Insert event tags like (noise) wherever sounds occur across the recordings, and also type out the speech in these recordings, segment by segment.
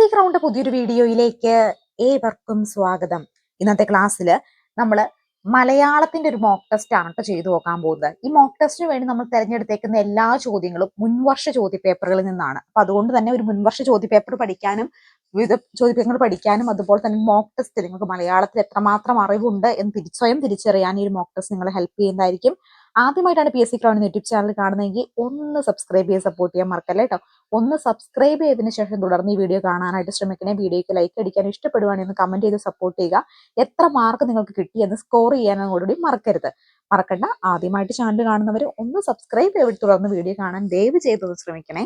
C crowned പുതിയൊരു വീഡിയോയിലേക്ക് ഏവർക്കും സ്വാഗതം. ഇന്നത്തെ ക്ലാസ്സിൽ നമ്മൾ മലയാളത്തിന്റെ ഒരു മോക്ക് ടെസ്റ്റ് ആണ് കേട്ടോ ചെയ്തു നോക്കാൻ പോകുന്നത്. ഈ മോക്ക് ടെസ്റ്റിന് വേണ്ടി നമ്മൾ തിരഞ്ഞെടുത്തേക്കുന്ന എല്ലാ ചോദ്യങ്ങളും മുൻവർഷ ചോദ്യപേപ്പറുകളിൽ നിന്നാണ്. അപ്പൊ അതുകൊണ്ട് തന്നെ ഒരു മുൻവർഷ ചോദ്യപേപ്പർ പഠിക്കാനും വിവിധ ചോദ്യപേപ്പർ പഠിക്കാനും അതുപോലെ തന്നെ മോക്ക് ടെസ്റ്റ് നിങ്ങൾക്ക് മലയാളത്തിൽ എത്രമാത്രം അറിവുണ്ട് എന്ന് സ്വയം തിരിച്ചറിയാൻ ഈ ഒരു മോക്ക് ടെസ്റ്റ് നിങ്ങളെ ഹെൽപ്പ് ചെയ്യുന്നതായിരിക്കും. ആദ്യമായിട്ടാണ് പി എസ് സി ക്രൗണിന് യൂട്യൂബ് ചാനൽ കാണുന്നതെങ്കിൽ ഒന്ന് സബ്സ്ക്രൈബ് ചെയ്ത് സപ്പോർട്ട് ചെയ്യാൻ മറക്കല്ലേ കേട്ടോ ഒന്ന് സബ്സ്ക്രൈബ് ചെയ്തതിന് ശേഷം തുടർന്ന് ഈ വീഡിയോ കാണാനായിട്ട് ശ്രമിക്കണേ. വീഡിയോയ്ക്ക് ലൈക്ക് അടിക്കാൻ ഇഷ്ടപ്പെടുവാണെങ്കിൽ കമന്റ് ചെയ്ത് സപ്പോർട്ട് ചെയ്യുക. എത്ര മാർക്ക് നിങ്ങൾക്ക് കിട്ടിയെന്ന് സ്കോർ ചെയ്യാനും കൂടി മറക്കരുത്. മറക്കണ്ട. ആദ്യമായിട്ട് ചാനൽ കാണുന്നവർ ഒന്ന് സബ്സ്ക്രൈബ് ചെയ്ത് തുടർന്ന് വീഡിയോ കാണാൻ ദയവ് ചെയ്തൊന്ന് ശ്രമിക്കണേ.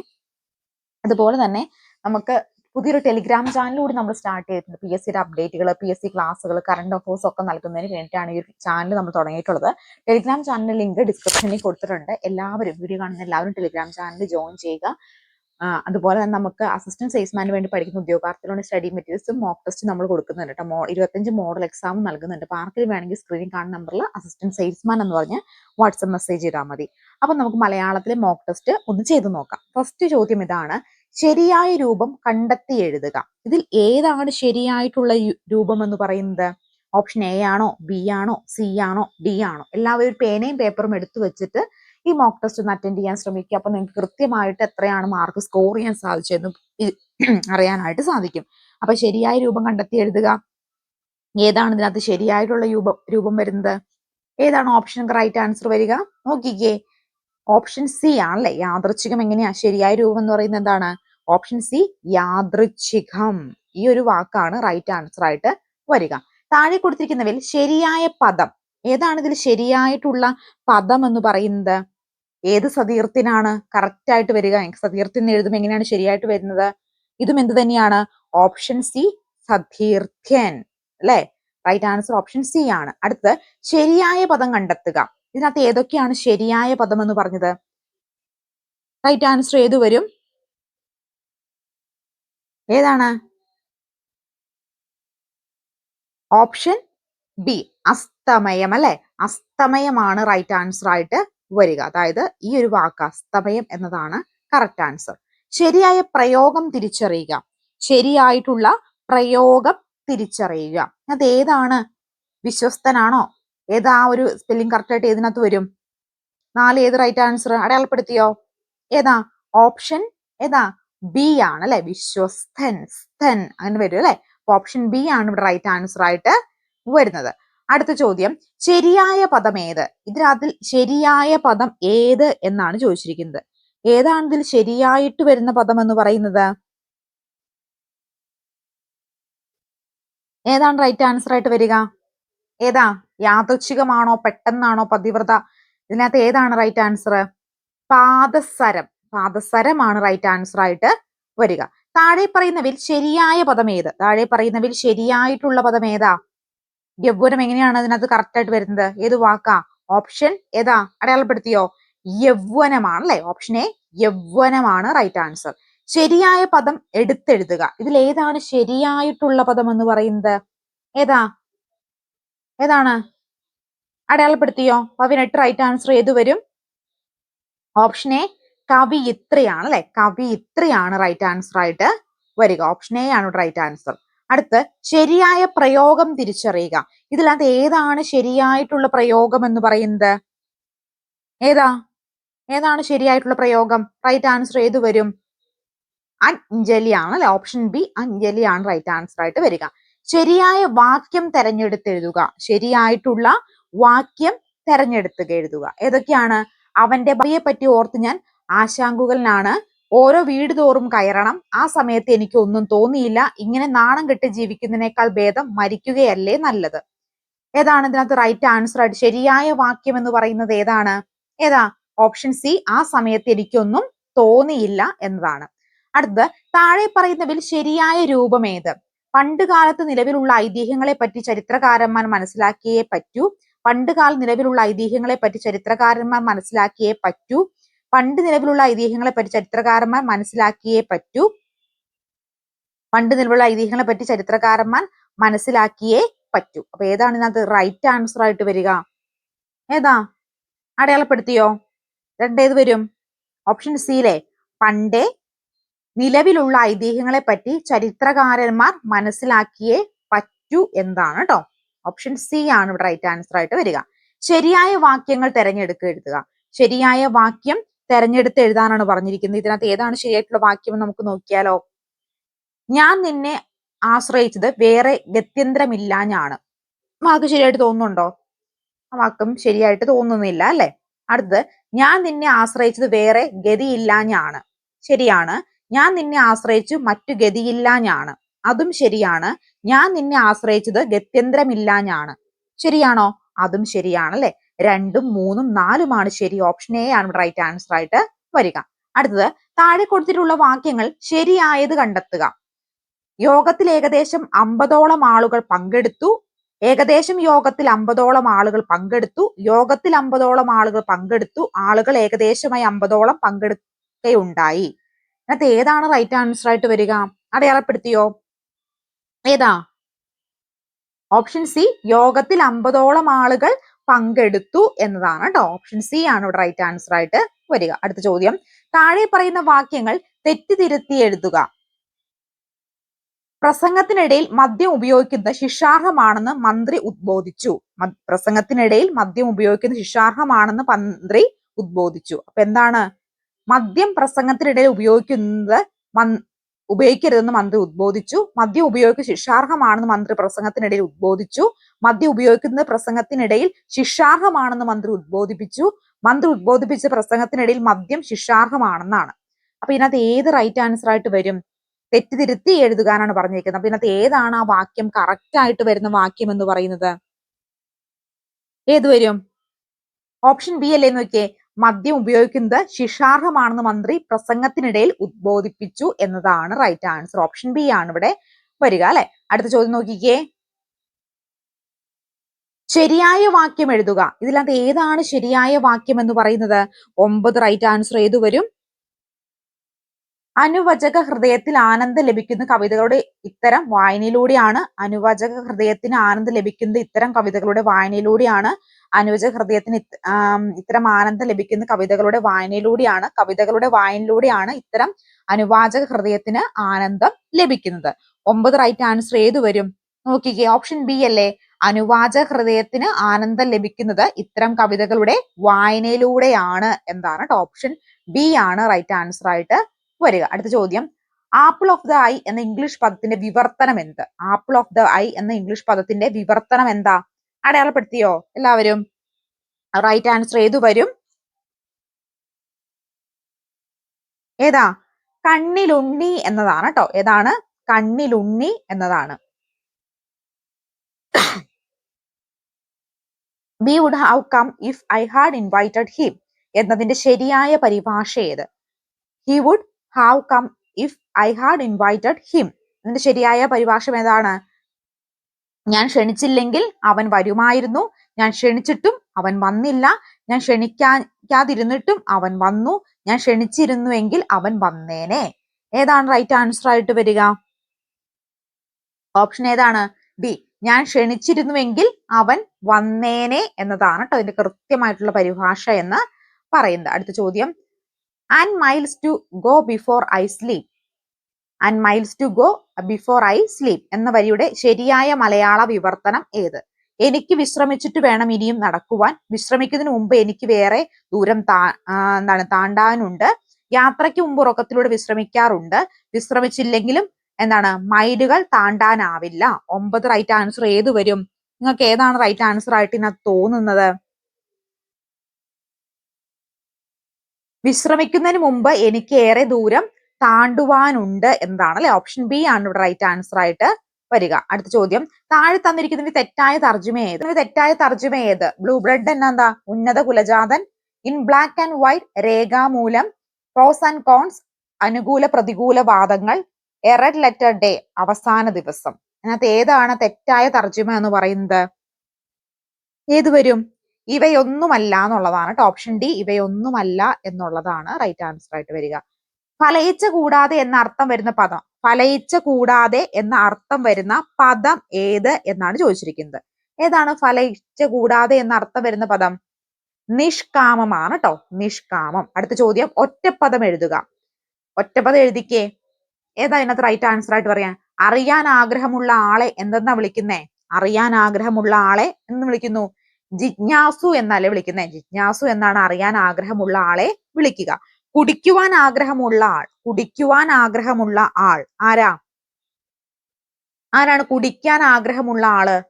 അതുപോലെ തന്നെ നമുക്ക് പുതിയൊരു ടെലിഗ്രാം ചാനലിലൂടെ നമ്മൾ സ്റ്റാർട്ട് ചെയ്തിട്ടുണ്ട്. പി എസ് സിയുടെ അപ്ഡേറ്റുകൾ പി എസ് സി ക്ലാസ്സുകൾ കറണ്ട് അഫേഴ്സ് ഒക്കെ നൽകുന്നതിന് വേണ്ടിയിട്ടാണ് ഈ ഒരു ചാനൽ നമ്മൾ തുടങ്ങിയിട്ടുള്ളത്. ടെലിഗ്രാം ചാനൽ ലിങ്ക് ഡിസ്ക്രിപ്ഷനിൽ കൊടുത്തിട്ടുണ്ട്. എല്ലാവരും വീഡിയോ കാണുന്ന എല്ലാവരും ടെലിഗ്രാം ചാനൽ ജോയിൻ ചെയ്യുക. അതുപോലെ തന്നെ നമുക്ക് അസിസ്റ്റന്റ് സെയിൽസ്മാന് വേണ്ടി പഠിക്കുന്ന ഉദ്യോഗാർത്ഥികളുടെ സ്റ്റഡി മെറ്റീരിയൽസും മോക്ക് ടെസ്റ്റ് നമ്മൾ കൊടുക്കുന്നുണ്ട് കേട്ടോ. മോ ഇരുപത്തഞ്ച് മോഡൽ എക്സാം നൽകുന്നുണ്ട്. അപ്പോൾ ആർക്കും വേണമെങ്കിൽ സ്ക്രീനിൽ കാണുന്ന നമ്പറിൽ അസിസ്റ്റന്റ് സെയിൽസ്മാൻ എന്ന് പറഞ്ഞ് വാട്സപ്പ് മെസ്സേജ് ചെയ്താൽ മതി. അപ്പം നമുക്ക് മലയാളത്തിലെ മോക്ക് ടെസ്റ്റ് ഒന്ന് ചെയ്തു നോക്കാം. ഫസ്റ്റ് ചോദ്യം ഇതാണ് ശരിയായ രൂപം കണ്ടെത്തി എഴുതുക. ഇതിൽ ഏതാണ് ശരിയായിട്ടുള്ള രൂപം എന്ന് പറയുന്നത്? ഓപ്ഷൻ എ ആണോ ബി ആണോ സി ആണോ ഡി ആണോ? എല്ലാവരും പേനയും പേപ്പറും എടുത്തു വെച്ചിട്ട് ഈ മോക്ക് ടെസ്റ്റ് ഒന്ന് അറ്റൻഡ് ചെയ്യാൻ ശ്രമിക്കുക. അപ്പൊ നിങ്ങൾക്ക് കൃത്യമായിട്ട് എത്രയാണ് മാർക്ക് സ്കോർ ചെയ്യാൻ സാധിച്ചതെന്ന് (clears throat) അറിയാനായിട്ട് സാധിക്കും. അപ്പൊ ശരിയായ രൂപം കണ്ടെത്തി എഴുതുക. ഏതാണ് ഇതിനകത്ത് ശരിയായിട്ടുള്ള രൂപം രൂപം വരുന്നത്? ഏതാണ് ഓപ്ഷൻ റൈറ്റ് ആൻസർ വരിക? നോക്കിക്കേ. ഓപ്ഷൻ സി ആണല്ലേ? യാദൃച്ഛികം എങ്ങനെയാ? ശരിയായ രൂപം എന്ന് പറയുന്നത് എന്താണ്? ഓപ്ഷൻ സി യാദൃച്ഛികം. ഈ ഒരു വാക്കാണ് റൈറ്റ് ആൻസർ ആയിട്ട് വരിക. താഴെ കൊടുത്തിരിക്കുന്നവയിൽ ശരിയായ പദം. ഏതാണ് ഇതിൽ ശരിയായിട്ടുള്ള പദം എന്ന് പറയുന്നത്? ഏത് സതീർത്ഥിനാണ്? കറക്റ്റ് ആയിട്ട് വരിക. സതീർത്ഥ്യം എന്ന് എഴുതുമ്പോൾ എങ്ങനെയാണ് ശരിയായിട്ട് വരുന്നത്? ഇതും എന്ത് തന്നെയാണ്? ഓപ്ഷൻ സി സതീർത്ഥ്യൻ അല്ലേ? റൈറ്റ് ആൻസർ ഓപ്ഷൻ സി ആണ്. അടുത്ത് ശരിയായ പദം കണ്ടെത്തുക. ഇതിനകത്ത് ഏതൊക്കെയാണ് ശരിയായ പദം എന്ന് പറഞ്ഞത്? റൈറ്റ് ആൻസർ ഏത് വരും? ഏതാണ്? ഓപ്ഷൻ ബി അസ്തമയം അല്ലെ? അസ്തമയമാണ് റൈറ്റ് ആൻസർ ആയിട്ട് വരിക. അതായത് ഈ ഒരു വാക്ക് അസ്തമയം എന്നതാണ് കറക്റ്റ് ആൻസർ ശരിയായ പ്രയോഗം തിരിച്ചറിയുക. ശരിയായിട്ടുള്ള പ്രയോഗം തിരിച്ചറിയുക. അത് ഏതാണ്? വിശ്വസ്തനാണോ? ഏതാ ഒരു സ്പെല്ലിംഗ് കറക്റ്റ് ആയിട്ട് ഏതിനകത്ത് വരും? നാല് ഏത് റൈറ്റ് ആൻസർ അടയാളപ്പെടുത്തിയോ? ഏതാ? ഓപ്ഷൻ ഏതാ? ബി ആണ് അല്ലെ വിശ്വസ്തൻ സ്ഥൻ അങ്ങനെ വരും അല്ലെ? ഓപ്ഷൻ ബി ആണ് ഇവിടെ റൈറ്റ് ആൻസർ ആയിട്ട് വരുന്നത്. അടുത്ത ചോദ്യം ശരിയായ പദം ഏത്? ഇതിനകത്തിൽ ശരിയായ പദം ഏത് എന്നാണ് ചോദിച്ചിരിക്കുന്നത്. ഏതാണ് ഇതിൽ ശരിയായിട്ട് വരുന്ന പദം എന്ന് പറയുന്നത്? ഏതാണ് റൈറ്റ് ആൻസർ ആയിട്ട് വരിക? ഏതാ? യാദൃച്ഛികമാണോ പെട്ടെന്നാണോ പതിവ്രത? ഇതിനകത്ത് ഏതാണ് റൈറ്റ് ആൻസർ പാദസരം. പാദസരമാണ് റൈറ്റ് ആൻസർ ആയിട്ട് വരിക. താഴെ പറയുന്നവയിൽ ശരിയായ പദം ഏത്? താഴെ പറയുന്നവയിൽ ശരിയായിട്ടുള്ള പദം ഏതാ? യൗവനം എങ്ങനെയാണ് അതിനകത്ത് കറക്റ്റ് ആയിട്ട് വരുന്നത്? ഏത് വാക്കാ? ഓപ്ഷൻ ഏതാ? അടയാളപ്പെടുത്തിയോ? യൗവനമാണ് അല്ലെ? ഓപ്ഷൻ എ യൗവനമാണ് റൈറ്റ് ആൻസർ ശരിയായ പദം എടുത്തെഴുതുക. ഇതിൽ ഏതാണ് ശരിയായിട്ടുള്ള പദം എന്ന് പറയുന്നത്? ഏതാ? ഏതാണ്? അടയാളപ്പെടുത്തിയോ? പതിനെട്ട് റൈറ്റ് ആൻസർ ഏത് വരും? ഓപ്ഷൻ എ കവിയിത്രിയാണ് അല്ലെ? കവിയിത്രിയാണ് റൈറ്റ് ആൻസർ ആയിട്ട് വരിക. ഓപ്ഷൻ എ ആണ് റൈറ്റ് ആൻസർ അടുത്ത് ശരിയായ പ്രയോഗം തിരിച്ചറിയുക. ഇതിലകത്ത് ഏതാണ് ശരിയായിട്ടുള്ള പ്രയോഗം എന്ന് പറയുന്നത്? ഏതാ? ഏതാണ് ശരിയായിട്ടുള്ള പ്രയോഗം? റൈറ്റ് ആൻസർ ഏത് വരും? അഞ്ജലി ആണ് അല്ലെ? ഓപ്ഷൻ ബി അഞ്ജലി ആണ് റൈറ്റ് ആൻസർ ആയിട്ട് വരിക. ശരിയായ വാക്യം തെരഞ്ഞെടുത്തെഴുതുക ശരിയായിട്ടുള്ള വാക്യം തെരഞ്ഞെടുത്ത് എഴുതുക. ഏതൊക്കെയാണ്? അവന്റെ ഭയെ പറ്റി ഓർത്ത് ഞാൻ ആശാങ്കുകലനാണ് ഓരോ വീട് തോറും കയറണം. ആ സമയത്ത് എനിക്ക് ഒന്നും തോന്നിയില്ല. ഇങ്ങനെ നാണം കെട്ട് ജീവിക്കുന്നതിനേക്കാൾ ഭേദം മരിക്കുകയല്ലേ നല്ലത്. ഏതാണ് ഇതിനകത്ത് റൈറ്റ് ആൻസർ ആയിട്ട് ശരിയായ വാക്യം എന്ന് പറയുന്നത് ഏതാണ്? ഏതാ? ഓപ്ഷൻ സി ആ സമയത്ത് എനിക്കൊന്നും തോന്നിയില്ല എന്നതാണ്. അടുത്തത് താഴെ പറയുന്നതിൽ ശരിയായ രൂപം ഏത്? പണ്ട് കാലത്ത് നിലവിലുള്ള ഐതിഹ്യങ്ങളെ പറ്റി ചരിത്രകാരന്മാർ മനസ്സിലാക്കിയേ പറ്റൂ. പണ്ട് കാല നിലവിലുള്ള ഐതിഹ്യങ്ങളെ പറ്റി ചരിത്രകാരന്മാർ മനസ്സിലാക്കിയേ പറ്റൂ. പണ്ട് നിലവിലുള്ള ഐതിഹ്യങ്ങളെ പറ്റി ചരിത്രകാരന്മാർ മനസ്സിലാക്കിയേ പറ്റൂ. പണ്ട് നിലവിലുള്ള ഐതിഹ്യങ്ങളെ പറ്റി ചരിത്രകാരന്മാർ മനസ്സിലാക്കിയേ പറ്റൂ. അപ്പൊ ഏതാണ് ഇതിനകത്ത് റൈറ്റ് ആൻസർ ആയിട്ട് വരിക? ഏതാ? അടയാളപ്പെടുത്തിയോ? രണ്ടേത് വരും? ഓപ്ഷൻ സിയിലെ പണ്ടേ നിലവിലുള്ള ഐതിഹ്യങ്ങളെ പറ്റി ചരിത്രകാരന്മാർ മനസ്സിലാക്കിയേ പറ്റൂ എന്താണ് കേട്ടോ ഓപ്ഷൻ സി ആണ് ഇവിടെ റൈറ്റ് ആൻസർ ആയിട്ട് വരിക. ശരിയായ വാക്യങ്ങൾ തിരഞ്ഞെടുക്കുക എഴുതുക ശരിയായ വാക്യം തെരഞ്ഞെടുത്ത് എഴുതാനാണ് പറഞ്ഞിരിക്കുന്നത്. ഇതിനകത്ത് ഏതാണ് ശരിയായിട്ടുള്ള വാക്യം നമുക്ക് നോക്കിയാലോ? ഞാൻ നിന്നെ ആശ്രയിച്ചത് വേറെ ഗത്യന്തരമില്ലാഞ്ഞാണ്. വാക്ക് ശരിയായിട്ട് തോന്നുന്നുണ്ടോ? വാക്കും ശരിയായിട്ട് തോന്നുന്നില്ല അല്ലെ? അടുത്തത് ഞാൻ നിന്നെ ആശ്രയിച്ചത് വേറെ ഗതിയില്ലാഞ്ഞാണ്. ശരിയാണ്. ഞാൻ നിന്നെ ആശ്രയിച്ചു മറ്റു ഗതിയില്ലാഞ്ഞാണ്. അതും ശരിയാണ്. ഞാൻ നിന്നെ ആശ്രയിച്ചത് ഗത്യന്തരമില്ലാഞ്ഞാണ്. ശരിയാണോ? അതും ശരിയാണ് അല്ലെ? രണ്ടും മൂന്നും നാലുമാണ് ശരി. ഓപ്ഷൻ എ ആണ് റൈറ്റ് ആൻസർ ആയിട്ട് വരിക. അടുത്തത് താഴെ കൊടുത്തിട്ടുള്ള വാക്യങ്ങൾ ശരിയായത് കണ്ടെത്തുക. യോഗത്തിൽ ഏകദേശം അമ്പതോളം ആളുകൾ പങ്കെടുത്തു. ഏകദേശം യോഗത്തിൽ അമ്പതോളം ആളുകൾ പങ്കെടുത്തു. യോഗത്തിൽ അമ്പതോളം ആളുകൾ പങ്കെടുത്തു. ആളുകൾ ഏകദേശമായി അമ്പതോളം പങ്കെടുക്കുകയുണ്ടായി. അതിനകത്ത് ഏതാണ് റൈറ്റ് ആൻസർ ആയിട്ട് വരിക? അടയാളപ്പെടുത്തിയോ? ഏതാ? ഓപ്ഷൻ സി യോഗത്തിൽ അമ്പതോളം ആളുകൾ പങ്കെടുത്തു എന്നതാണ് കേട്ടോ ഓപ്ഷൻ സി ആണ് ഇവിടെ റൈറ്റ് ആൻസർ ആയിട്ട് വരിക. അടുത്ത ചോദ്യം. താഴെ പറയുന്ന വാക്യങ്ങൾ തെറ്റിതിരുത്തി എഴുതുക. പ്രസംഗത്തിനിടയിൽ മദ്യം ഉപയോഗിക്കുന്നത് ശിക്ഷാർഹമാണെന്ന് മന്ത്രി ഉദ്ബോധിച്ചു. പ്രസംഗത്തിനിടയിൽ മദ്യം ഉപയോഗിക്കുന്നത് ശിക്ഷാർഹമാണെന്ന് മന്ത്രി ഉദ്ബോധിച്ചു. അപ്പൊ എന്താണ്? മദ്യം പ്രസംഗത്തിനിടയിൽ ഉപയോഗിക്കുന്നത് ഉപയോഗിക്കരുതെന്ന് മന്ത്രി ഉദ്ബോധിച്ചു. മദ്യം ഉപയോഗിക്ക് ശിക്ഷാർഹമാണെന്ന് മന്ത്രി പ്രസംഗത്തിനിടയിൽ ഉദ്ബോധിച്ചു. മദ്യം ഉപയോഗിക്കുന്നത് പ്രസംഗത്തിനിടയിൽ ശിക്ഷാർഹമാണെന്ന് മന്ത്രി ഉദ്ബോധിപ്പിച്ചു. മന്ത്രി ഉദ്ബോധിപ്പിച്ച പ്രസംഗത്തിനിടയിൽ മദ്യം ശിക്ഷാർഹമാണെന്നാണ്. അപ്പൊ ഇതിനകത്ത് ഏത് റൈറ്റ് ആൻസർ ആയിട്ട് വരും? തെറ്റിതിരുത്തി എഴുതുകാനാണ് പറഞ്ഞിരിക്കുന്നത്. അപ്പൊ ഇതിനകത്ത് ഏതാണ് ആ വാക്യം കറക്റ്റ് ആയിട്ട് വരുന്ന വാക്യം എന്ന് പറയുന്നത്? ഏത് വരും? ഓപ്ഷൻ ബി അല്ലേ നോക്കിയേ. മദ്യം ഉപയോഗിക്കുന്നത് ശിക്ഷാർഹമാണെന്ന് മന്ത്രി പ്രസംഗത്തിനിടയിൽ ഉദ്ബോധിപ്പിച്ചു എന്നതാണ് റൈറ്റ് ആൻസർ ഓപ്ഷൻ ബി ആണ് ഇവിടെ വരിക അല്ലെ? അടുത്ത ചോദ്യം നോക്കിക്കേ. ശരിയായ വാക്യം എഴുതുക. ഇതിനകത്ത് ഏതാണ് ശരിയായ വാക്യം എന്ന് പറയുന്നത്? ഒമ്പത് റൈറ്റ് ആൻസർ ഏതു വരും? അനുവചക ഹൃദയത്തിൽ ആനന്ദം ലഭിക്കുന്ന കവിതകളുടെ ഇത്തരം വായനയിലൂടെയാണ് അനുവചക ഹൃദയത്തിന് ആനന്ദം ലഭിക്കുന്ന ഇത്തരം കവിതകളുടെ വായനയിലൂടെയാണ് അനുവചക ഹൃദയത്തിന് ഇത്തരം ആനന്ദം ലഭിക്കുന്ന കവിതകളുടെ വായനയിലൂടെയാണ് കവിതകളുടെ വായനയിലൂടെയാണ് ഇത്തരം അനുവാചക ഹൃദയത്തിന് ആനന്ദം ലഭിക്കുന്നത്. ഒമ്പത് റൈറ്റ് ആൻസർ ഏത് വരും? നോക്കിക്കേ ഓപ്ഷൻ ബി അല്ലേ? അനുവാച ഹൃദയത്തിന് ആനന്ദം ലഭിക്കുന്നത് ഇത്തരം കവിതകളുടെ വായനയിലൂടെയാണ് എന്താണ് ഓപ്ഷൻ ബി ആണ് റൈറ്റ് ആൻസർ ആയിട്ട് വരിക. അടുത്ത ചോദ്യം. ആപ്പിൾ ഓഫ് ദ ഐ എന്ന ഇംഗ്ലീഷ് പദത്തിന്റെ വിവർത്തനം എന്ത്? ആപ്പിൾ ഓഫ് ദ ഐ എന്ന ഇംഗ്ലീഷ് പദത്തിന്റെ വിവർത്തനം എന്താ? അടയാളപ്പെടുത്തിയോ? എല്ലാവരും റൈറ്റ് ആൻസർ ഏതു വരും? ഏതാ? കണ്ണിലുണ്ണി എന്നതാണ് കേട്ടോ ഏതാണ്? കണ്ണിലുണ്ണി എന്നതാണ്. He would have come if I had invited him എന്നതിന്റെ ശരിയായ പരിഭാഷ ഏത്? He would have come if I had invited him എന്നതിന്റെ ശരിയായ പരിഭാഷ ഏതാണ്? ഞാൻ ക്ഷണിച്ചില്ലെങ്കിൽ അവൻ വരുമായിരുന്നു. ഞാൻ ക്ഷണിച്ചിട്ടും അവൻ വന്നില്ല. ഞാൻ ക്ഷണിക്കാതിരുന്നിട്ടും അവൻ വന്നു. ഞാൻ ക്ഷണിച്ചിരുന്നുവെങ്കിൽ അവൻ വന്നേനെ. ഏതാണ് റൈറ്റ് ആൻസർ ആയിട്ട് വരിക? ഓപ്ഷൻ ഏതാണ്? ബി ഞാൻ ക്ഷണിച്ചിരുന്നുവെങ്കിൽ അവൻ വന്നേനെ എന്നതാണ് കേട്ടോ അതിന്റെ കൃത്യമായിട്ടുള്ള പരിഭാഷ എന്ന് പറയുന്നത്. അടുത്ത ചോദ്യം. And miles to go before I sleep and miles to go before I sleep എന്ന വരിയുടെ ശരിയായ മലയാള വിവർത്തനം ഏത്? എനിക്ക് വിശ്രമിച്ചിട്ട് വേണം ഇനിയും നടക്കുവാൻ. വിശ്രമിക്കുന്നതിന് മുമ്പ് എനിക്ക് വേറെ ദൂരം താ എന്താണ് താണ്ടാനുണ്ട്. യാത്രയ്ക്ക് മുമ്പ് ഉറക്കത്തിലൂടെ വിശ്രമിക്കാറുണ്ട്. വിശ്രമിച്ചില്ലെങ്കിലും എന്താണ് മൈലുകൾ താണ്ടാനാവില്ല. ഒമ്പത് റൈറ്റ് ആൻസർ ഏത് വരും? നിങ്ങൾക്ക് ഏതാണ് റൈറ്റ് ആൻസർ ആയിട്ട് ഇതിനകത്ത് തോന്നുന്നത്? വിശ്രമിക്കുന്നതിന് മുമ്പ് എനിക്ക് ഏറെ ദൂരം താണ്ടുവാനുണ്ട് എന്നതാണ് അല്ലെ ഓപ്ഷൻ ബി ആണ് ഇവിടെ റൈറ്റ് ആൻസർ ആയിട്ട് വരിക. അടുത്ത ചോദ്യം. താഴെ തന്നിരിക്കുന്നതിന് തെറ്റായ തർജമ ഏത്? തെറ്റായ തർജമ ഏത്? ബ്ലൂ ബ്ലഡ് എന്നാ ഉന്നത കുലജാതൻ. ഇൻ ബ്ലാക്ക് ആൻഡ് വൈറ്റ് രേഖാമൂലം. പ്രോസ് ആൻഡ് കോൺസ് അനുകൂല പ്രതികൂല വാദങ്ങൾ. എ റെഡ് ലെറ്റർ ഡേ അവസാന ദിവസം. അതിനകത്ത് ഏതാണ് തെറ്റായ തർജമ എന്ന് പറയുന്നത്? ഏത് വരും? ഇവയൊന്നുമല്ല എന്നുള്ളതാണ് ഓപ്ഷൻ ഡി ഇവയൊന്നുമല്ല എന്നുള്ളതാണ് റൈറ്റ് ആൻസർ ആയിട്ട് വരിക. ഫലയിച്ച കൂടാതെ എന്ന അർത്ഥം വരുന്ന പദം. ഫലയിച്ച കൂടാതെ എന്ന അർത്ഥം വരുന്ന പദം ഏത് എന്നാണ് ചോദിച്ചിരിക്കുന്നത്. ഏതാണ് ഫലയിച്ച കൂടാതെ എന്ന അർത്ഥം വരുന്ന പദം? നിഷ്കാമമാണ് കേട്ടോ നിഷ്കാമം. അടുത്ത ചോദ്യം ഒറ്റപ്പദം എഴുതുക. ഒറ്റപ്പദം എഴുതിക്കേ. ഏതാ ഇതിനകത്ത് റൈറ്റ് ആൻസർ ആയിട്ട് പറയാൻ അറിയാൻ ആഗ്രഹമുള്ള ആളെ എന്തെന്നാ വിളിക്കുന്നേ? അറിയാൻ ആഗ്രഹമുള്ള ആളെ എന്ന് വിളിക്കുന്നു. ജിജ്ഞാസു എന്നല്ലേ വിളിക്കുന്നേ? ജിജ്ഞാസു എന്നാണ് അറിയാൻ ആഗ്രഹമുള്ള ആളെ വിളിക്കുക. കുടിക്കുവാൻ ആഗ്രഹമുള്ള ആൾ കുടിക്കുവാൻ ആഗ്രഹമുള്ള ആൾ. ആരാ? ആരാണ് കുടിക്കാൻ ആഗ്രഹമുള്ള ആൾ?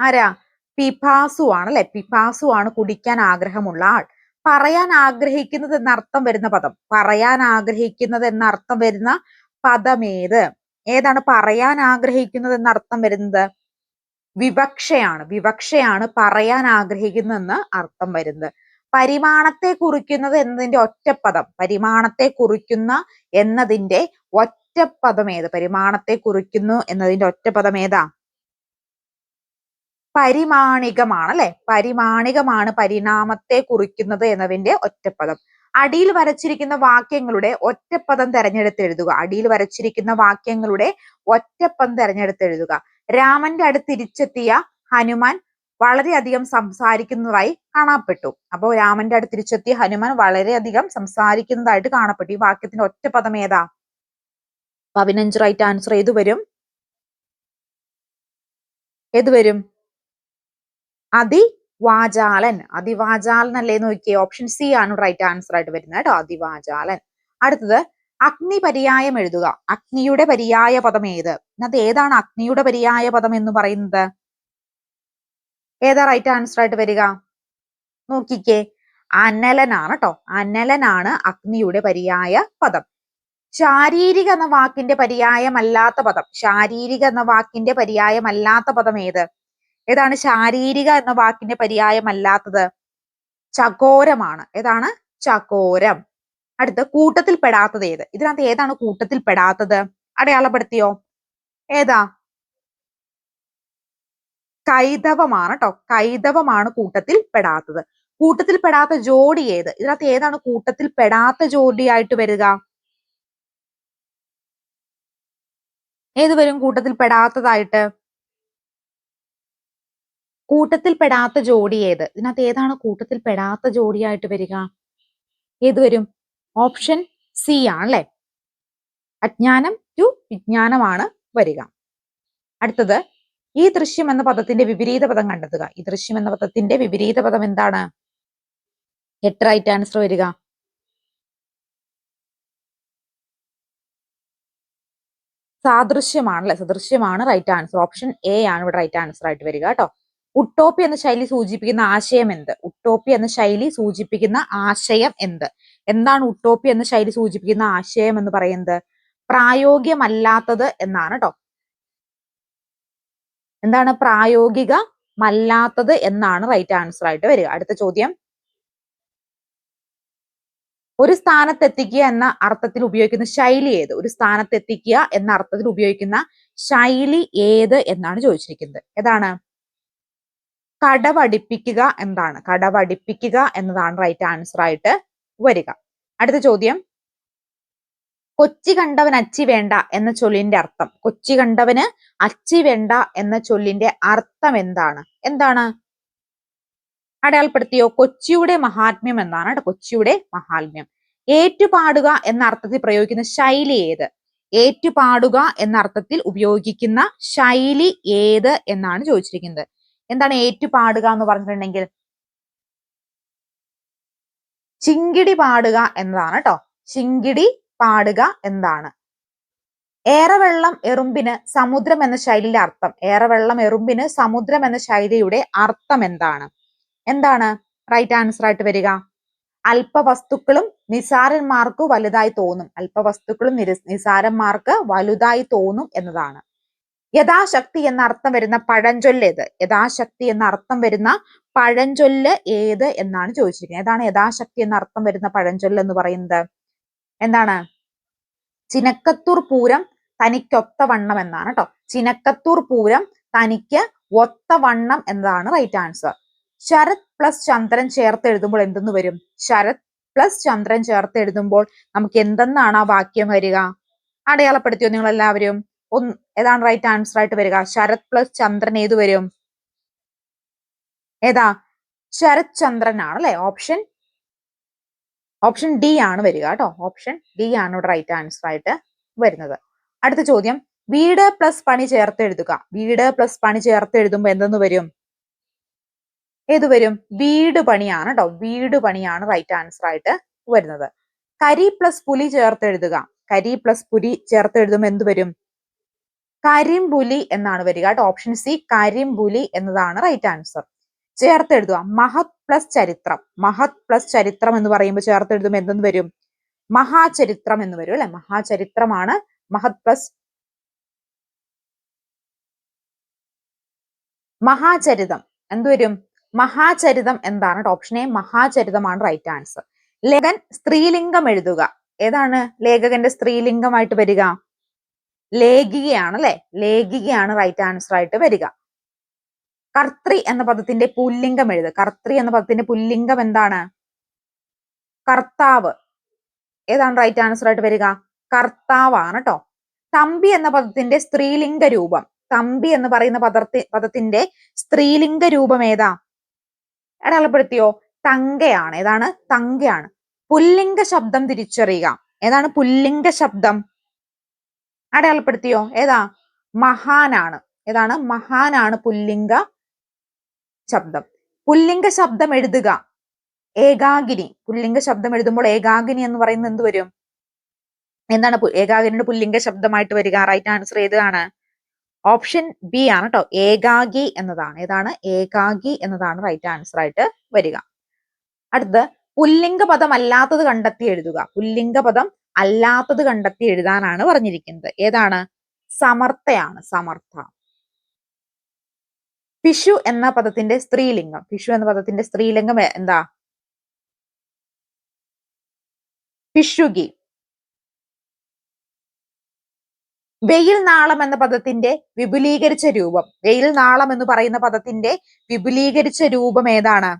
ആരാ? പിപാസു ആണ് അല്ലെ പിപാസു ആണ് കുടിക്കാൻ ആഗ്രഹമുള്ള ആൾ. പറയാൻ ആഗ്രഹിക്കുന്നത് എന്നർത്ഥം വരുന്ന പദം. പറയാൻ ആഗ്രഹിക്കുന്നത് എന്നർത്ഥം വരുന്ന പദം ഏത് ഏതാണ് പറയാൻ ആഗ്രഹിക്കുന്നത് എന്നർത്ഥം വരുന്നത്? വിവക്ഷയാണ്. വിവക്ഷയാണ് പറയാൻ ആഗ്രഹിക്കുന്നതെന്ന് അർത്ഥം വരുന്നത്. പരിമാണത്തെ കുറിക്കുന്നത് എന്നതിന്റെ ഒറ്റപ്പദം. പരിമാണത്തെ കുറിക്കുന്ന എന്നതിന്റെ ഒറ്റപ്പദം ഏത്? പരിമാണത്തെ കുറിക്കുന്നു എന്നതിന്റെ ഒറ്റപ്പദം ഏതാ? പരിമാണികമാണ് അല്ലെ? പരിമാണികമാണ് പരിണാമത്തെ കുറിക്കുന്നത് എന്നതിന്റെ ഒറ്റപ്പദം. അടിയിൽ വരച്ചിരിക്കുന്ന വാക്യങ്ങളുടെ ഒറ്റപ്പദം തെരഞ്ഞെടുത്ത് എഴുതുക. അടിയിൽ വരച്ചിരിക്കുന്ന വാക്യങ്ങളുടെ ഒറ്റപ്പദം തെരഞ്ഞെടുത്ത് എഴുതുക. രാമന്റെ അടുത്ത് തിരിച്ചെത്തിയ ഹനുമാൻ വളരെയധികം സംസാരിക്കുന്നതായി കാണപ്പെട്ടു. അപ്പോൾ രാമന്റെ അടുത്ത് തിരിച്ചെത്തിയ ഹനുമാൻ വളരെയധികം സംസാരിക്കുന്നതായിട്ട് കാണപ്പെട്ടു. ഈ വാക്യത്തിന്റെ പദം ഏതാ? പതിനഞ്ച് റൈറ്റ് ആൻസർ ഏത് വരും? ഏത് വരും? അതിവാചാലൻ. അതിവാചാലൻ അല്ലേ നോക്കിയേ. ഓപ്ഷൻ സി ആണ് റൈറ്റ് ആൻസർ ആയിട്ട് വരുന്നത് കേട്ടോ. അതിവാചാലൻ. അടുത്തത് അഗ്നി പര്യായം എഴുതുക. അഗ്നിയുടെ പര്യായ പദം ഏത്? അത് ഏതാണ് അഗ്നിയുടെ പര്യായ പദം എന്ന് പറയുന്നത്? ഏതാ റൈറ്റ് ആൻസർ ആയിട്ട് വരിക? നോക്കിക്കേ. അനലനാണ് കേട്ടോ അനലനാണ് അഗ്നിയുടെ പര്യായ പദം. ശാരീരിക എന്ന വാക്കിന്റെ പര്യായമല്ലാത്ത പദം. ശാരീരിക എന്ന വാക്കിന്റെ പര്യായമല്ലാത്ത പദം ഏത്? ഏതാണ് ശാരീരിക എന്ന വാക്കിന്റെ പര്യായമല്ലാത്തത്? ചകോരമാണ്. ഏതാണ്? ചകോരം. അടുത്ത കൂട്ടത്തിൽ പെടാത്തത് ഏത്? ഇതിനകത്ത് ഏതാണ് കൂട്ടത്തിൽ പെടാത്തത് അടയാളപ്പെടുത്തിയോ? ഏതാ? കൈതവമാണ് കേട്ടോ കൈതവമാണ് കൂട്ടത്തിൽ പെടാത്തത്. കൂട്ടത്തിൽ പെടാത്ത ജോഡി ഏത്? ഇതിനകത്ത് ഏതാണ് കൂട്ടത്തിൽ പെടാത്ത ജോഡിയായിട്ട് വരിക? ഏത് വരും കൂട്ടത്തിൽ പെടാത്തതായിട്ട്? കൂട്ടത്തിൽ പെടാത്ത ജോഡി ഏത്? ഇതിനകത്ത് ഏതാണ് കൂട്ടത്തിൽ പെടാത്ത ജോഡിയായിട്ട് വരിക? ഏത് വരും? ഓപ്ഷൻ സി ആണ് അല്ലെ അജ്ഞാനം ടു വിജ്ഞാനമാണ് വരിക. അടുത്തത് ഈ ദൃശ്യം എന്ന പദത്തിന്റെ വിപരീത പദം കണ്ടെത്തുക. ഈ ദൃശ്യം എന്ന പദത്തിന്റെ വിപരീത പദം എന്താണ്? എട്ട് റൈറ്റ് ആൻസർ വരിക. സാദൃശ്യമാണ് അല്ലെ സദൃശ്യമാണ് റൈറ്റ് ആൻസർ ഓപ്ഷൻ എ ആണ് ഇവിടെ റൈറ്റ് ആൻസർ ആയിട്ട് വരിക കേട്ടോ. ഉട്ടോപ്പി എന്ന ശൈലി സൂചിപ്പിക്കുന്ന ആശയം എന്ത്? ഉട്ടോപ്പി എന്ന ശൈലി സൂചിപ്പിക്കുന്ന ആശയം എന്ത്? എന്താണ് ഉട്ടോപ്പി എന്ന ശൈലി സൂചിപ്പിക്കുന്ന ആശയം എന്ന് പറയുന്നത്? പ്രായോഗികമല്ലാത്തത് എന്നാണ് കേട്ടോ. എന്താണ് പ്രായോഗികമല്ലാത്തത് എന്നാണ് റൈറ്റ് ആൻസർ ആയിട്ട് വരിക. അടുത്ത ചോദ്യം. ഒരു സ്ഥാനത്തെത്തിക്കുക എന്ന അർത്ഥത്തിൽ ഉപയോഗിക്കുന്ന ശൈലി ഏത്? ഒരു സ്ഥാനത്തെത്തിക്കുക എന്ന അർത്ഥത്തിൽ ഉപയോഗിക്കുന്ന ശൈലി ഏത് എന്നാണ് ചോദിച്ചിരിക്കുന്നത്. ഏതാണ്? കടവടിപ്പിക്കുക എന്താണ് കടവടിപ്പിക്കുക എന്നതാണ് റൈറ്റ് ആൻസർ ആയിട്ട് വരിക. അടുത്ത ചോദ്യം. കൊച്ചി കണ്ടവൻ അച്ചി വേണ്ട എന്ന ചൊല്ലിന്റെ അർത്ഥം. കൊച്ചി കണ്ടവന് അച്ചി വേണ്ട എന്ന ചൊല്ലിന്റെ അർത്ഥം എന്താണ്? എന്താണ്? അടയാളപ്പെടുത്തിയോ? കൊച്ചിയുടെ മഹാത്മ്യം എന്നാണ് കൊച്ചിയുടെ മഹാത്മ്യം. ഏറ്റുപാടുക എന്ന അർത്ഥത്തിൽ പ്രയോഗിക്കുന്ന ശൈലി ഏത്? ഏറ്റുപാടുക എന്ന അർത്ഥത്തിൽ ഉപയോഗിക്കുന്ന ശൈലി ഏത് എന്നാണ് ചോദിച്ചിരിക്കുന്നത്. എന്താണ് ഏറ്റുപാടുക എന്ന് പറഞ്ഞിട്ടുണ്ടെങ്കിൽ? ചിങ്കിടി പാടുക എന്നതാണ് കേട്ടോ. ചിങ്കിടി പാടുക എന്താണ്? ഏറെ വെള്ളം എറുമ്പിന് സമുദ്രം എന്ന ശൈലിയുടെ അർത്ഥം. ഏറെ വെള്ളം എറുമ്പിന് സമുദ്രം എന്ന ശൈലിയുടെ അർത്ഥം എന്താണ്? എന്താണ്? റൈറ്റ് ആൻസർ ആയിട്ട് വരിക. അല്പവസ്തുക്കളും നിസാരന്മാർക്ക് വലുതായി തോന്നും. അല്പവസ്തുക്കളും നിസാരന്മാർക്ക് വലുതായി തോന്നും എന്നതാണ്. യഥാശക്തി എന്ന അർത്ഥം വരുന്ന പഴഞ്ചൊല്ല് ഏത്? യഥാശക്തി എന്ന അർത്ഥം വരുന്ന പഴഞ്ചൊല്ല് ഏത് എന്നാണ് ചോദിച്ചിരിക്കുന്നത്. ഏതാണ് യഥാശക്തി എന്ന അർത്ഥം വരുന്ന പഴഞ്ചൊല്ല് എന്ന് പറയുന്നത്? എന്താണ്? ചിനക്കത്തൂർ പൂരം തനിക്കൊത്ത വണ്ണം എന്നാണ് കേട്ടോ ചിനക്കത്തൂർ പൂരം തനിക്ക് ഒത്ത വണ്ണം എന്നതാണ് റൈറ്റ് ആൻസർ ശരത് പ്ലസ് ചന്ദ്രൻ ചേർത്ത് എഴുതുമ്പോൾ എന്തെന്ന് വരും? ശരത് പ്ലസ് ചന്ദ്രൻ ചേർത്ത് എഴുതുമ്പോൾ നമുക്ക് എന്തെന്നാണ് ആ വാക്യം വരിക? അടയാളപ്പെടുത്തിയോ നിങ്ങൾ എല്ലാവരും ഒന്ന് ഏതാണ് റൈറ്റ് ആൻസർ ആയിട്ട് വരിക? ശരത് പ്ലസ് ചന്ദ്രൻ ഏത് വരും? ഏതാ? ശരത് ചന്ദ്രൻ ആണ് അല്ലെ? ഓപ്ഷൻ ഓപ്ഷൻ ഡി ആണ് വരിക കേട്ടോ. ഓപ്ഷൻ ഡി ആണ് ഇവിടെ റൈറ്റ് ആൻസർ ആയിട്ട് വരുന്നത്. അടുത്ത ചോദ്യം. വീട് പ്ലസ് പണി ചേർത്ത് എഴുതുക. വീട് പ്ലസ് പണി ചേർത്ത് എഴുതുമ്പോ എന്തെന്ന് വരും? ഏത് വരും? വീട് പണിയാണ് കേട്ടോ വീട് പണിയാണ് റൈറ്റ് ആൻസർ ആയിട്ട് വരുന്നത്. കരി പ്ലസ് പുലി ചേർത്ത് എഴുതുക. കരി പ്ലസ് പുലി ചേർത്ത് എഴുതുമ്പോൾ എന്ത് വരും? കരിമ്പുലി എന്നാണ് വരിക കേട്ടോ. ഓപ്ഷൻ സി കരിമ്പുലി എന്നതാണ് റൈറ്റ് ആൻസർ ചേർത്ത് എഴുതുക മഹത് പ്ലസ് ചരിത്രം. മഹത് പ്ലസ് ചരിത്രം എന്ന് പറയുമ്പോൾ ചേർത്ത് എഴുതുമ്പോൾ എന്തെന്ന് വരും? മഹാചരിത്രം എന്ന് വരും അല്ലെ? മഹാചരിത്രമാണ് മഹത് പ്ലസ് മഹാചരിതം. എന്തുവരും മഹാചരിതം എന്താണ്? ഓപ്ഷൻ എ മഹാചരിതമാണ് റൈറ്റ് ആൻസർ ലേഖൻ സ്ത്രീലിംഗം എഴുതുക. ഏതാണ്? ലേഖകന്റെ സ്ത്രീലിംഗമായിട്ട് വരിക. ലേഖികയാണ് അല്ലെ? ലേഖികയാണ് റൈറ്റ് ആൻസർ ആയിട്ട് വരിക. കർത്തൃ എന്ന പദത്തിന്റെ പുല്ലിംഗം എഴുത് കർത്രി എന്ന പദത്തിന്റെ പുല്ലിംഗം എന്താണ്? കർത്താവ്. ഏതാണ് റൈറ്റ് ആൻസർ ആയിട്ട് വരിക? കർത്താവാണ് കേട്ടോ തമ്പി എന്ന പദത്തിന്റെ സ്ത്രീലിംഗ രൂപം. തമ്പി എന്ന് പറയുന്ന പദത്തി പദത്തിന്റെ സ്ത്രീലിംഗ രൂപം ഏതാ? അടയാളപ്പെടുത്തിയോ? തങ്കയാണ്. ഏതാണ്? തങ്കയാണ്. പുല്ലിംഗ ശബ്ദം തിരിച്ചറിയുക. ഏതാണ് പുല്ലിംഗ ശബ്ദം? അടയാളപ്പെടുത്തിയോ? ഏതാ? മഹാനാണ്. ഏതാണ്? മഹാനാണ് പുല്ലിംഗ ശബ്ദം. പുല്ലിംഗ ശബ്ദം എഴുതുക. ഏകാഗിനി. പുല്ലിംഗ ശബ്ദം എഴുതുമ്പോൾ ഏകാഗിനി എന്ന് പറയുന്നത് എന്ത് വരും? എന്താണ് ഏകാഗിനിയുടെ പുല്ലിംഗ ശബ്ദമായിട്ട് വരിക? റൈറ്റ് ആൻസർ ഏതാണ്? ഓപ്ഷൻ ബി ആണ് കേട്ടോ ഏകാഗി എന്നതാണ്. ഏതാണ്? ഏകാഗി എന്നതാണ് റൈറ്റ് ആൻസർ ആയിട്ട് വരിക. അടുത്ത് പുല്ലിംഗ പദം അല്ലാത്തത് കണ്ടെത്തി എഴുതുക. പുല്ലിംഗ പദം അല്ലാത്തത് കണ്ടെത്തി എഴുതാനാണ് പറഞ്ഞിരിക്കുന്നത്. ഏതാണ്? സമർത്ഥയാണ്. സമർത്ഥ. പിഷു എന്ന പദത്തിന്റെ സ്ത്രീലിംഗം. പിഷു എന്ന പദത്തിന്റെ സ്ത്രീലിംഗം എന്താ? പിഷുകി വെയിൽ നാളം എന്ന പദത്തിന്റെ വിപുലീകരിച്ച രൂപം. വെയിൽ നാളം എന്ന് പറയുന്ന പദത്തിന്റെ വിപുലീകരിച്ച രൂപം ഏതാണ്?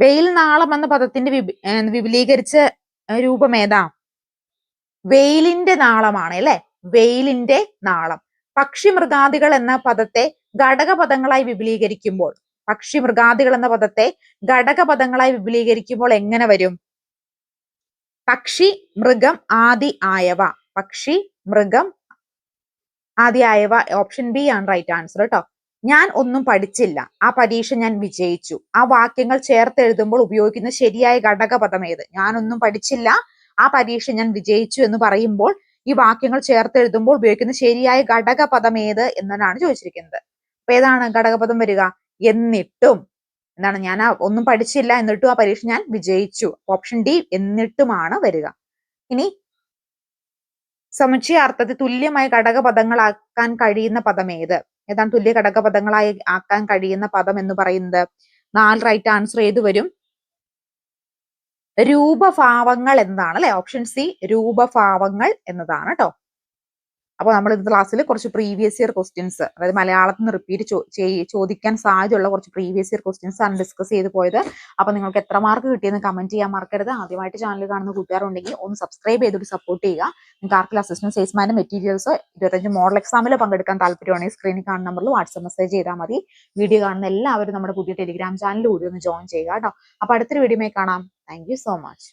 വെയിൽ നാളം എന്ന പദത്തിന്റെ വിപുലീകരിച്ച രൂപം ഏതാ? വെയിലിന്റെ നാളമാണ് അല്ലെ? വെയിലിന്റെ നാളം. പക്ഷിമൃഗാദികൾ എന്ന പദത്തെ ഘടകപദങ്ങളായി വിപുലീകരിക്കുമ്പോൾ പക്ഷി മൃഗാദികൾ എന്ന പദത്തെ ഘടകപദങ്ങളായി വിപുലീകരിക്കുമ്പോൾ എങ്ങനെ വരും? പക്ഷി മൃഗം ആദി ആയവ. പക്ഷി മൃഗം ആദി ആയവ ഓപ്ഷൻ ബി ആണ് റൈറ്റ് ആൻസർ കേട്ടോ ഞാൻ ഒന്നും പഠിച്ചില്ല. ആ പരീക്ഷ ഞാൻ വിജയിച്ചു. ആ വാക്യങ്ങൾ ചേർത്ത് എഴുതുമ്പോൾ ഉപയോഗിക്കുന്ന ശരിയായ ഘടകപദം ഏത്? ഞാനൊന്നും പഠിച്ചില്ല. ആ പരീക്ഷ ഞാൻ വിജയിച്ചു എന്ന് പറയുമ്പോൾ ഈ വാക്യങ്ങൾ ചേർത്തെഴുതുമ്പോൾ ഉപയോഗിക്കുന്ന ശരിയായ ഘടകപദം ഏത് എന്നാണ് ചോദിച്ചിരിക്കുന്നത്. അപ്പൊ ഏതാണ് ഘടകപദം വരിക? എന്നിട്ടും. എന്താണ് ഞാൻ ഒന്നും പഠിച്ചില്ല എന്നിട്ടും ആ പരീക്ഷ ഞാൻ വിജയിച്ചു. ഓപ്ഷൻ ഡി എന്നിട്ടുമാണ് വരിക. ഇനി സമുച്ചയാർത്ഥത്തിൽ തുല്യമായ ഘടകപദങ്ങളാക്കാൻ കഴിയുന്ന പദം ഏത്? ഏതാണ് തുല്യ ഘടകപദങ്ങളായി ആക്കാൻ കഴിയുന്ന പദം എന്ന് പറയുന്നത്? നാല് റൈറ്റ് ആൻസർ ഏത് വരും? രൂപഭാവങ്ങൾ എന്നതാണ് അല്ലെ? ഓപ്ഷൻ സി രൂപഭാവങ്ങൾ എന്നതാണ് കേട്ടോ അപ്പോൾ നമ്മൾ ഇന്നത്തെ ക്ലാസ്സിൽ കുറച്ച് പ്രീവിയസ് ഇയർ ക്വസ്റ്റ്യൻസ് അതായത് മലയാളത്തിൽ നിന്ന് റിപ്പീറ്റ് ചോദിക്കാൻ സാധ്യതയുള്ള കുറച്ച് പ്രീവിയസ് ഇയർ ക്വസ്റ്റ്യൻസ് ആണ് ഡിസ്കസ് ചെയ്ത് പോയത്. അപ്പോൾ നിങ്ങൾക്ക് എത്ര മാർക്ക് കിട്ടിയെന്ന് കമന്റ് ചെയ്യാൻ മറക്കരുത്. ആദ്യമായിട്ട് ചാനൽ കാണുന്ന കൂട്ടുകാരുണ്ടെങ്കിൽ ഒന്ന് സബ്സ്ക്രൈബ് ചെയ്തിട്ട് സപ്പോർട്ട് ചെയ്യുക. നിങ്ങൾക്ക് ആർക്കിൽ അസിസ്റ്റന്റ് സെയിൽസ്മാനും മെറ്റീരിയൽസ് ഇരുപത്തഞ്ച് മോഡൽ എക്സാമിൽ പങ്കെടുക്കാൻ താല്പര്യമാണെങ്കിൽ സ്ക്രീനിൽ കാണുന്ന നമ്പറിൽ വാട്സ്ആപ്പ് മെസ്സേജ് ചെയ്താൽ മതി. വീഡിയോ കാണുന്ന എല്ലാവരും നമ്മുടെ പുതിയ ടെലിഗ്രാം ചാനലിൽ കൂടി ഒന്ന് ജോയിൻ ചെയ്യുക കേട്ടോ അപ്പോൾ അടുത്തൊരു വീഡിയോ കാണാം. Thank so much